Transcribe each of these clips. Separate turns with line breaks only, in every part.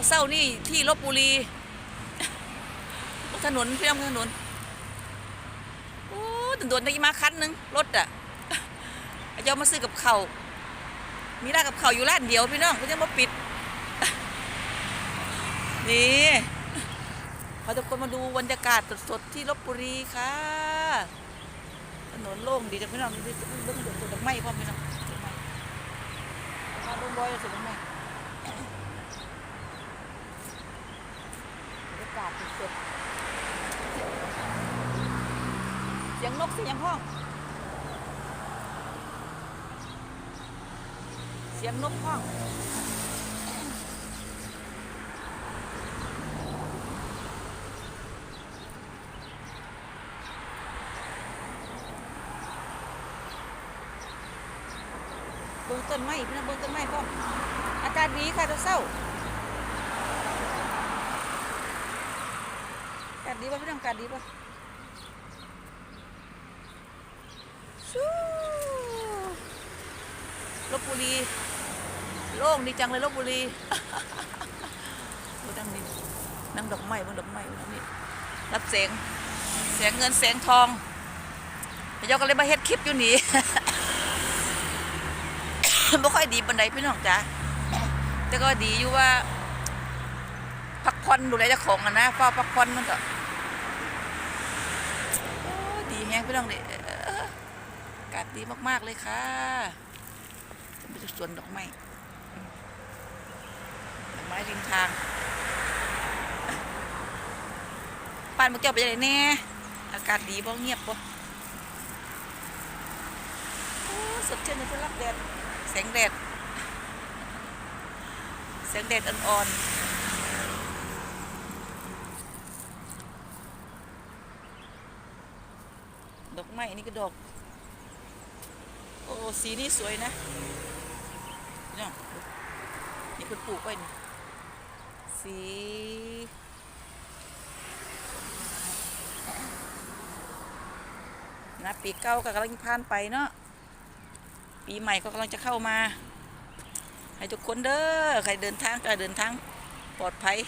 องเศร้านี่ที่ลบบุรีถนนพี่น้องถนนโอ้โดนๆได้มาคันหนึงรถอะเจ้ามาซื้อกับเขามีร้านกับเขาอยู่ร้านเดียวพี่น้องเขาจะมาปิด นี่พาทุกคนมาดูบรรยากาศสดๆที่ลบบุรีค่ะ ถนนโล่งดีจังพี่น้องเรื่องดอกไม้พ่อพี่น้องดอกไม้มาลงบอยสดอกไม้บรรยากาศสดๆเสียง นกเสียงห้อง เสียงนกห้องบื้องต้นไม้พี่น้องบื้องต้นไม้พ่ออากาศดีค่ะเศร้าอากาศดีป่ะพี่น้องอากาศดีป่ะชู้ ลบบุรี โล่งดีจังเลยลบบุรีดูดังนี้นั่งดอกไม้บนดอกไม้บนนี่รับแสงแสงเงินแสงทองเดี๋ยวก็เลยมาเฮ็ดคลิปอยู่นี่ไม่ค่อยดีปันใดพี่น้องจ้ะแต่ก็ดีอยู่ว่าพักผ่อนดูแลเจ้าของอะนะเฝ้าพักผ่อนมันก็ดีแฮงพี่น้องเด้ออากาศดีมาก ๆ เลยค่ะ สวนดอกไม้ดอกไม้ริมทางปานมาเจ้าไปไหนแน่อากาศดีบ่เงียบบ่สดชื่นเลยเพื่อรับแดดแสงแดดแสงแดดอ่อนๆดอกไม้นี่ก็ดอก โอ้ สีนี่สวยนะ นี่นี่คุณปลูกไว้นี่สีนะปีเก้าก็กำลังผ่านไปเนาะปีใหม่ก็กำลังจะเข้ามา ให้ทุกคนเด้อใครเดินทางก็เดินทางปลอดภัย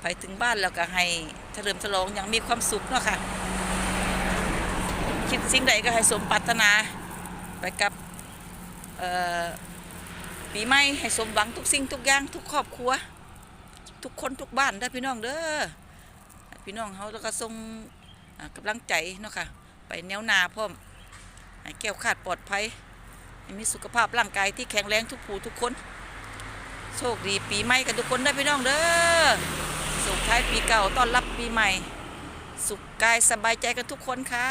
ไปถึงบ้านแล้วก็ให้เฉลิมฉลองอย่างมีความสุขเนาะค่ะ คิดสิ่งใดก็ให้สมปรารถนาไปกับเอ่อ ปีใหม่ให้สมหวังทุกสิ่งทุกอย่างทุกครอบครัว ทุกคนทุกบ้านได้อพี่น้องเด้อพี่น้องเขาแล้วก็ส่งกำลังใจเนาะค่ะ ไปแนวนาพร้อมให้แก้วขาดปลอดภัยมีสุขภาพร่างกายที่แข็งแรงทุกผู้ทุกคน โชคดีปีใหม่กันทุกคนได้อพี่น้องเด้อส่งท้ายปีเก่าต้อนรับปีใหม่ สุขกายสบายใจกันทุกคนค่ะ